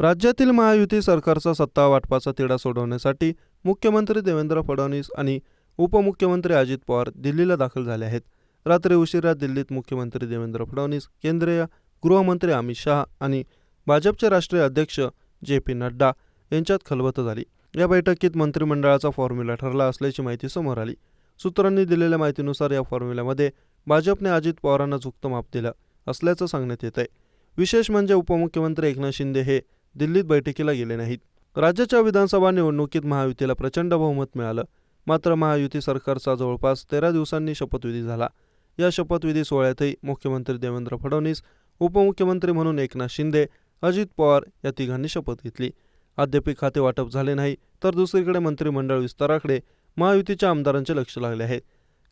राज्यातील महायुती सरकारचा सत्ता वाटपाचा तिढा सोडवण्यासाठी मुख्यमंत्री देवेंद्र फडणवीस आणि उपमुख्यमंत्री अजित पवार दिल्लीला दाखल झाले आहेत. रात्री उशिरा दिल्लीत मुख्यमंत्री देवेंद्र फडणवीस केंद्रीय गृहमंत्री अमित शहा आणि भाजपचे राष्ट्रीय अध्यक्ष जे पी नड्डा यांच्यात खलबत झाली. या बैठकीत मंत्रिमंडळाचा फॉर्म्युला ठरला असल्याची माहिती समोर आली. सूत्रांनी दिलेल्या माहितीनुसार या फॉर्म्युल्यामध्ये भाजपने अजित पवारांना झुकतं माप दिलं असल्याचं सांगण्यात येत आहे विशेष म्हणजे उपमुख्यमंत्री एकनाथ शिंदे हे दिल्लीत बैठकीला गेले नाहीत. राज्याच्या विधानसभा निवडणुकीत महायुतीला प्रचंड बहुमत मिळालं. मात्र महायुती सरकारचा जवळपास तेरा दिवसांनी शपथविधी झाला. या शपथविधी सोहळ्यातही मुख्यमंत्री देवेंद्र फडणवीस उपमुख्यमंत्री म्हणून एकनाथ शिंदे अजित पवार या तिघांनी शपथ घेतली. अद्याप खाते वाटप झाले नाही तर दुसरीकडे मंत्रिमंडळ विस्ताराकडे महायुतीच्या आमदारांचे लक्ष लागले आहे.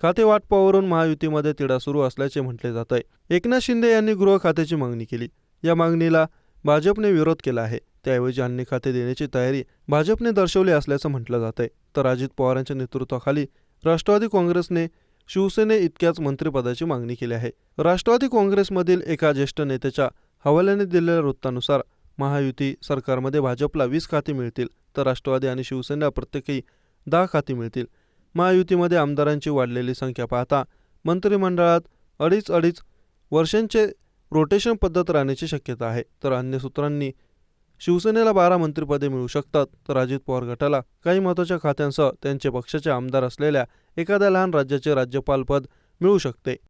खाते वाटपावरून महायुतीमध्ये तिढा सुरू असल्याचे म्हटले जात आहे एकनाथ शिंदे यांनी गृह खात्याची मागणी केली. या मागणीला भाजपने विरोध केला आहे. त्याऐवजी अन्य खाते देण्याची तयारी भाजपने दर्शवली असल्याचं म्हटलं जात आहे तर अजित पवारांच्या नेतृत्वाखाली राष्ट्रवादी काँग्रेसने शिवसेने इतक्याच मंत्रिपदाची मागणी केली आहे. राष्ट्रवादी काँग्रेसमधील एका ज्येष्ठ नेत्याच्या हवाल्याने दिलेल्या वृत्तानुसार महायुती सरकारमध्ये भाजपला वीस खाती मिळतील तर राष्ट्रवादी आणि शिवसेना प्रत्येकी दहा खाती मिळतील. महायुतीमध्ये आमदारांची वाढलेली संख्या पाहता मंत्रिमंडळात अडीच अडीच वर्षांचे रोटेशन पद्धत राहण्याची शक्यता आहे. तर अन्य सूत्रांनी शिवसेनेला बारा मंत्रिपदे मिळू शकतात तर अजित पवार गटाला काही महत्त्वाच्या खात्यांसह त्यांचे पक्षाचे आमदार असलेल्या एखाद्या लहान राज्याचे राज्यपालपद मिळू शकते.